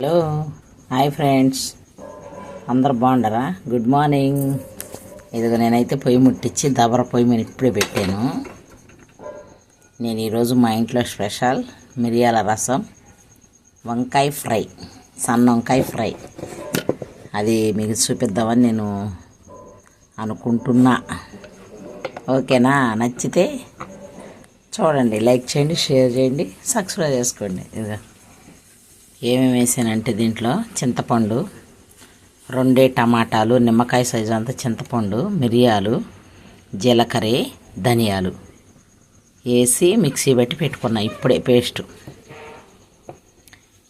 Hello hi friends. అందరు బాగుండరా? Good morning. ఇదిగో నేనైతే పొయ్యి ముట్టించి దబర పొయ్యి మీద ఇప్పుడే పెట్టాను. నేను ఈరోజు మా ఇంట్లో స్పెషల్ మిరియాల రసం వంకాయ ఫ్రై సన్న వంకాయ ఫ్రై. అది మీకు చూపిద్దామని నేను అనుకుంటున్నా. ఓకేనా? నచ్చితే చూడండి లైక్ చేయండి షేర్ చేయండి సబ్స్క్రైబ్ చేసుకోండి. ఇదిగో. ఏమేమి వేసానంటే దీంట్లో చింతపండు రెండే టమాటాలు నిమ్మకాయ సైజు అంతా చింతపండు మిరియాలు జీలకర్ర ధనియాలు వేసి మిక్సీ పెట్టి పెట్టుకున్నా. ఇప్పుడే పేస్ట్.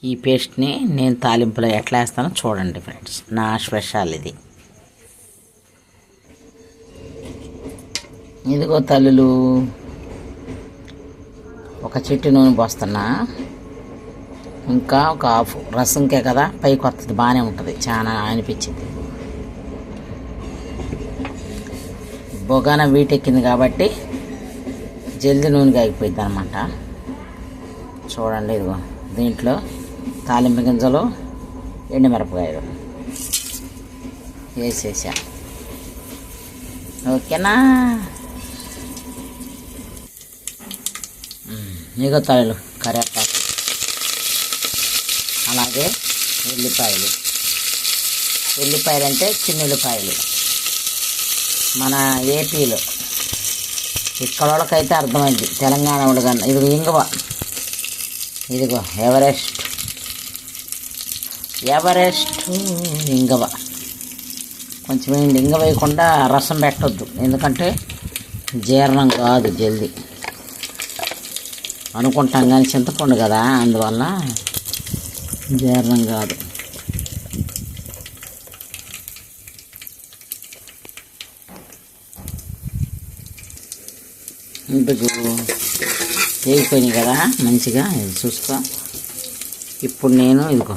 ఈ పేస్ట్ని నేను తాలింపులో ఎట్లా వేస్తానో చూడండి ఫ్రెండ్స్. నా స్పెషల్ ఇది. ఇదిగో తల్లులు ఒక చెట్టు నూనె పోస్తున్నా. ఇంకా ఒక హాఫ్ రసంకే కదా పైకి వస్తుంది బాగానే ఉంటుంది. చాలా అనిపించింది. బొగాన వీటెక్కింది కాబట్టి జల్దీ నూనె ఆగిపోయింది అనమాట చూడండి ఇదిగో దీంట్లో తాలింపు గింజలు ఎండుమిరపకాయలు వేసేసా. ఓకేనా? మిగతాలు కరివేపాకు అలాగే ఉల్లిపాయలు. ఉల్లిపాయలు అంటే చిన్న ఉల్లిపాయలు. మన ఏపీలో. ఇక్కడ వాళ్ళకైతే అర్థమైంది. తెలంగాణ వాళ్ళు కన్నా ఇదిగో ఇంగువ. ఇదిగో ఎవరెస్ట్. ఎవరెస్ట్ ఇంగవ. కొంచెం ఏంటి? ఇంగ వేయకుండా రసం పెట్టొద్దు. ఎందుకంటే జీర్ణం కాదు జల్దీ. అనుకుంటాం కానీ చింతపండు కదా. అందువల్ల జీర్ణం కాదు. ఇందుకు వేగిపోయినాయి కదా మంచిగా ఇది చూసుకో. ఇప్పుడు నేను ఇదిగో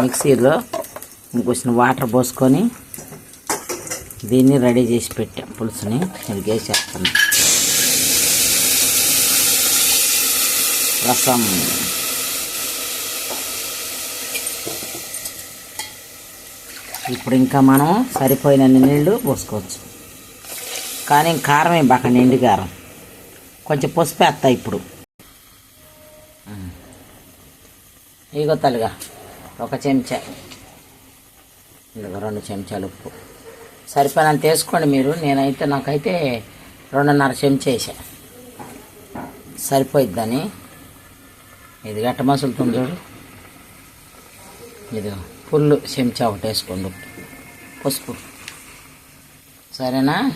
మిక్సీలో ఇంకొచ్చిన వాటర్ పోసుకొని దీన్ని రెడీ చేసి పెట్టాం పులుసుని ఇది వేసేస్తాను రసం. ఇప్పుడు ఇంకా మనం సరిపోయినన్ని నీళ్ళు పోసుకోవచ్చు. కానీ కారం ఏం నిండి కారం. కొంచెం పసుపు వేస్తా ఇప్పుడు. ఇగో తలుగా ఒక చెంచా. ఇదిగో రెండు చెంచాలు ఉప్పు. సరిపోయినంత వేసుకోండి మీరు. నేనైతే నాకైతే రెండున్నర చెంచా వేసా సరిపోయిద్దని. ఇది గట్ట మసులుతుంది చూడు. ఇది పుల్లు చెంచా ఒకటి వేసుకోండి పసుపు సరేనా?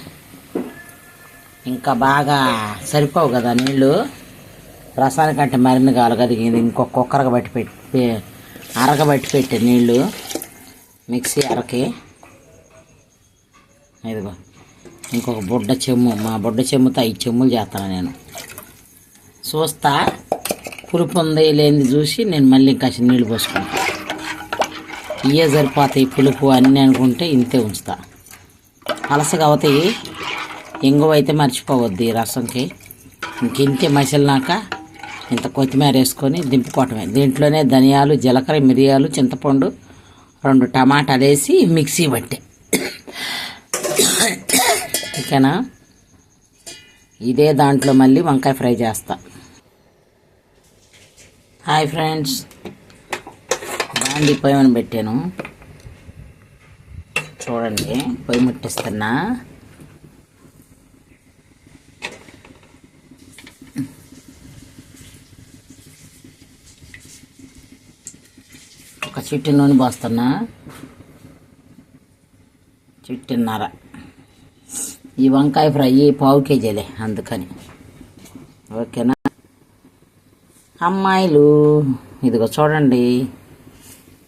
ఇంకా బాగా సరిపోవు కదా నీళ్ళు? రసానికంటే మరిన్ని కావాలి కదా ఇది ఇంకొక కుక్కరగా బట్టి పెట్టి అరగబట్టి పెట్టే నీళ్ళు. మిక్సీ అరకి. ఇదిగో ఇంకొక బుడ్డ చెమ్ము మా బుడ్డ చెమ్ముతో ఐదు చెమ్ములు చేస్తాను నేను. చూస్తా? పులుపు ఉంది లేనిది చూసి నేను మళ్ళీ ఇంకా నీళ్ళు పోసుకుంటాను ఇవే సరిపోతాయి పులుపు అన్నీ అనుకుంటే ఇంతే ఉంచుతా. అలసగా అవుతాయి. ఇంగువ అయితే మర్చిపోవద్దు ఈ రసంకి. ఇంకింతే మసిలినాక ఇంత కొత్తిమీర వేసుకొని దింపుకోవటమే. దీంట్లోనే ధనియాలు జీలకర్ర మిరియాలు చింతపండు రెండు టమాటాలు వేసి మిక్సీ పట్టే. ఓకేనా? ఇదే దాంట్లో మళ్ళీ వంకాయ ఫ్రై చేస్తా. Hi friends. బాండి పొయ్యి పెట్టాను. చూడండి పొయ్యి ముట్టిస్తున్నా. ఒక చిట్టి నూనె పోస్తున్నా. చిట్టిన్నర. ఈ వంకాయ ఫ్రై పావు కేజీలే అందుకని. ఓకేనా? అమ్మాయిలు ఇదిగో చూడండి.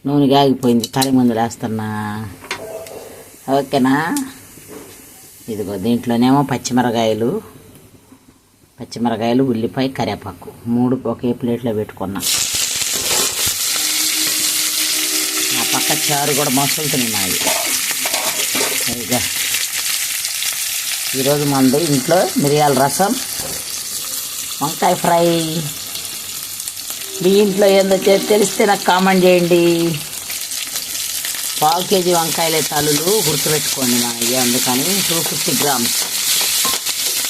నూనె ఆగిపోయింది తడి మందులు వేస్తున్నా ఓకేనా? ఇదిగో దీంట్లోనేమో పచ్చిమిరకాయలు. పచ్చిమిరకాయలు ఉల్లిపాయ కరివేపాకు. మూడు ఒకే ప్లేట్లో పెట్టుకున్నా. ఆ పక్క చారు కూడా మసులుతున్నాయి మాది. సరిగా. ఈరోజు మంది ఇంట్లో మిరియాల రసం వంకాయ ఫ్రై. మీ ఇంట్లో ఏందో తెలిస్తే నాకు కామెంట్ చేయండి. పావు కేజీ వంకాయల తలులు గుర్తుపెట్టుకోండి మనకి అందుకని టూ ఫిఫ్టీ గ్రామ్స్.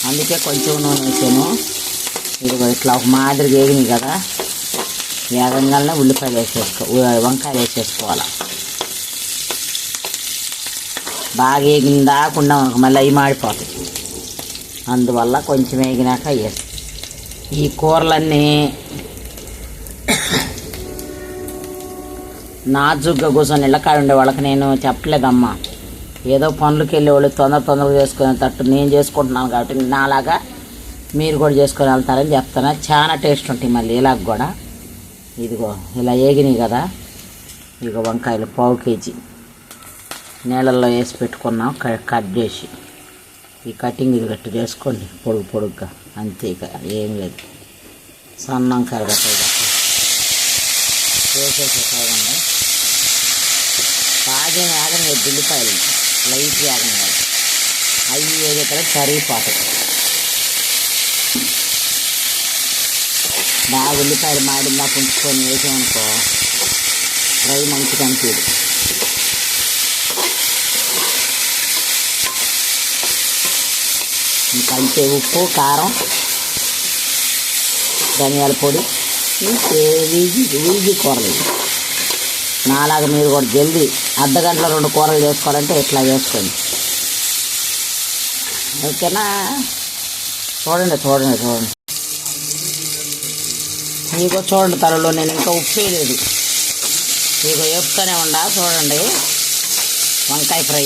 అందుకే కొంచెం నూనె వేసాను. ఇదిగో ఇట్లా ఒక మాదిరి వేగినాయి కదా. వేగంగానే ఉల్లిపాయలు వేసేసుకో వంకాయలు వేసేసుకోవాలి. బాగా వేగిన దాకుండా మనకు మళ్ళీ అవి మాడిపోతాయి. అందువల్ల కొంచెం వేగినాక వేస్తాం ఈ కూరలన్నీ నాజుగ్గా కూర్చొని ఇళ్ళకాడ ఉండే వాళ్ళకి నేను చెప్పలేదమ్మా. ఏదో పనులకి వెళ్ళే వాళ్ళు తొందర తొందరగా చేసుకునే తట్టు నేను చేసుకుంటున్నాను కాబట్టి నాలాగా మీరు కూడా చేసుకొని వెళ్తారని చెప్తాను చాలా టేస్ట్ ఉంటాయి మళ్ళీ ఇలాగ కూడా. ఇదిగో ఇలా ఏగినాయి కదా. ఇక వంకాయలు పావు కేజీ. నీళ్ళల్లో వేసి పెట్టుకున్నాం క- కట్ చేసి. ఈ కటింగ్ ఇది గట్టు చేసుకోండి పొడుగు పొడుగ్గా. అంతే ఇక ఏం లేదు. సన్నం చేసేసే వేసేసేసాగండి బాగా వేగంగా ఉల్లిపాయలు. లైట్ వేగంగా అవి ఏదైతే కరిగిపోతాయి బాగా ఉల్లిపాయలు మాడిందా పుంచుకొని వేసామనుకో ఫ్రై మంచిగా అనిపించదు ఇంకా ఉప్పు కారం ధనియాల పొడి ఇంకే ఈజీ ఈజీ కూరలు. నాలాగా మీరు కూడా జల్దీ అర్ధ గంటలో రెండు కూరలు చేసుకోవాలంటే ఇట్లా చేసుకోండి. ఓకేనా? చూడండి చూడండి చూడండి. మీకు చూడండి తలలో నేను ఇంకా ఉప్పు వేయలేదు. మీకు వేపుతూనే ఉండా చూడండి. వంకాయ ఫ్రై.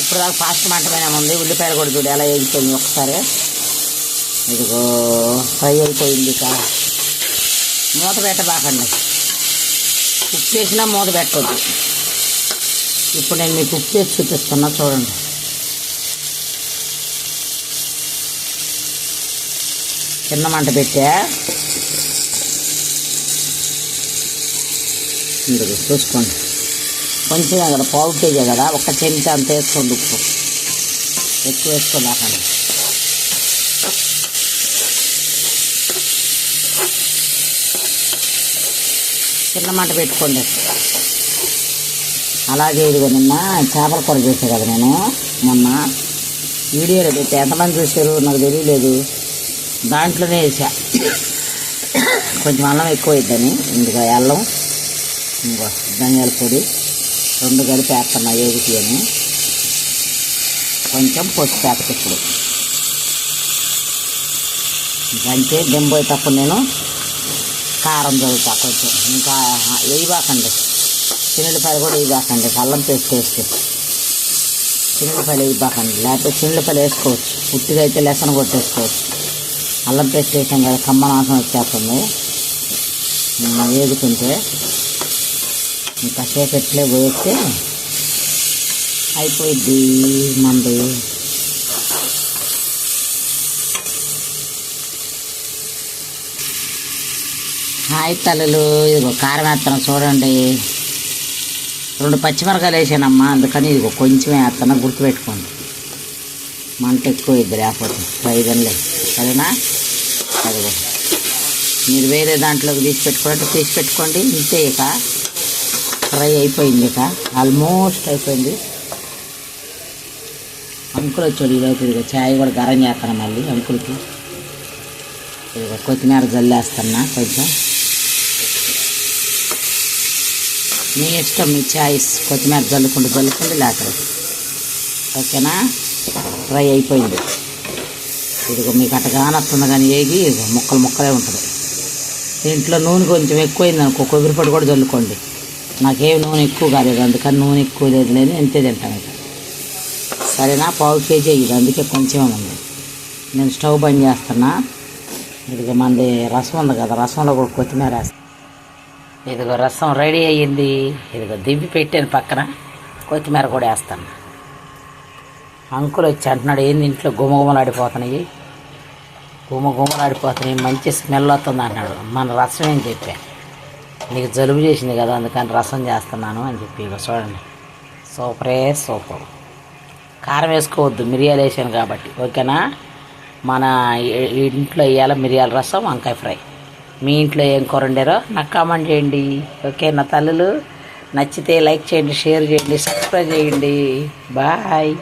ఇప్పుడు దాకా ఫాస్ట్ మంట ఉంది. ఉల్లిపాయలు కూడా చూడు ఎలా వేగిపోయింది ఒకసారి. ఇదిగో ఫ్రై అయిపోయింది ఇక. మూత పెట్టబాకండి. ఉప్పు వేసినా మూత పెట్టద్దు. ఇప్పుడు నేను మీకు ఉప్పు వేసి చూపిస్తున్నా చూడండి. చిన్న మంట పెట్టా. ఇందుకు చూసుకోండి. కొంచెం కదా పావు కేజీ కదా ఒక చెంచా అంత వేసుకోండి ఉప్పు. ఎక్కువ వేసుకోలేకండి చిన్న మంట పెట్టుకోండి. అలాగే ఇదిగో నిన్న చేపల కూర చేసా కదా నేను. మొన్న వీడియోలో పెట్టి. ఎంతమంది చూశారు? నాకు తెలియలేదు. దాంట్లోనే వేసా కొంచెం అల్లం ఎక్కువ అవుతుందని ఇందులో అల్లం ఇంకో ధనియాల పొడి రెండు కలిపి వేస్తున్నా ఏగుతి అని. కొంచెం పసుపు వేస్తా ఇప్పుడు. ఇంకంతే దింపోయేటప్పుడు నేను. కారం చదువుతా కొంచెం. ఇంకా వేయబాకండి చిన్నపాయలు కూడా వేయబాకండి అల్లం పేస్ట్ వేస్తే. చిన్నపాయలు వేయబాకండి లేకపోతే చిన్నపాయలు వేసుకోవచ్చు. ఉట్టిగా అయితే లెసన్ కొట్టేసుకోవచ్చు. అల్లం పేస్ట్ వేసాం కదా కమ్మ నాశనం వచ్చేస్తుంది. వేగుతుంటే ఇంకా సేపు ఎట్లే పోయితే అయిపోయింది మంది. హాయ్ తల్లులు ఇదిగో కారం వేస్తాను చూడండి. రెండు పచ్చిమిరకాయలు వేసానమ్మా అందుకని ఇదిగో కొంచెం వేస్తాను గుర్తుపెట్టుకోండి. మంట ఎక్కువ ఇద్దరు లేకపోతే పైదనిలే. సరేనా? అదిగో. మీరు వేరే దాంట్లోకి తీసి తీసిపెట్టుకోండి తీసి పెట్టుకోండి ఇంతే ఇక. ఫ్రై అయిపోయింది ఇక. ఆల్మోస్ట్ అయిపోయింది. అంకులు వచ్చాడు ఈరోజు ఇదిగో ఛాయ్ కూడా గరం చేస్తాను మళ్ళీ అంకుల్కి. ఇదిగో కొత్తిమీర జల్లేస్తున్నా కొంచెం. మీ ఇష్టం మీ చాయిస్ కొత్తిమీర జల్లుకుంటూ జల్లుకుంటూ లేకపోతే ఓకేనా? ఫ్రై అయిపోయింది. ఇదిగో మీకు అట్ట కానీ ఏగి ముక్కలు ముక్కలే ఉంటుంది. దీంట్లో నూనె కొంచెం ఎక్కువైంది అనుకో కొబ్బరి పొడి కూడా చల్లుకోండి నాకేం నూనె ఎక్కువ కాలేదు అందుకని నూనె ఎక్కువ లేదు లేదు ఎంతే తింటాను ఇక. సరేనా? పావు కేజీ అయ్యింది. అందుకే కొంచెం ఉంది. నేను స్టవ్ బంద్ చేస్తున్నా. ఇదిగో మనది రసం ఉంది కదా రసంలో కూడా కొత్తిమీర వేస్తాను ఇదిగో రసం రెడీ అయ్యింది. ఇదిగో దివ్వి పెట్టాను పక్కన. కొత్తిమీర కూడా వేస్తాను. అంకుల్ వచ్చి అంటున్నాడు ఏంది ఇంట్లో గుమగుమలాడిపోతున్నాయి? గుమగుమలాడిపోతున్నాయి మంచి స్మెల్ వస్తుంది అంటున్నాడు. మన రసం ఏం చెప్పా? నీకు జలుబు చేసింది కదా అందుకని రసం చేస్తున్నాను అని చెప్పి ఇక చూడండి. సూపరే సూపర్. కారం వేసుకోవద్దు మిరియాలు వేసాను కాబట్టి. ఓకేనా? మన ఈ- ఇంట్లో ఇవాళ మిరియాల రసం వంకాయ ఫ్రై. మీ ఇంట్లో ఏం కూర వండారో నాకు కామెంట్ చేయండి. ఓకే నా తల్లులు నచ్చితే లైక్ చేయండి షేర్ చేయండి సబ్స్క్రైబ్ చేయండి. బాయ్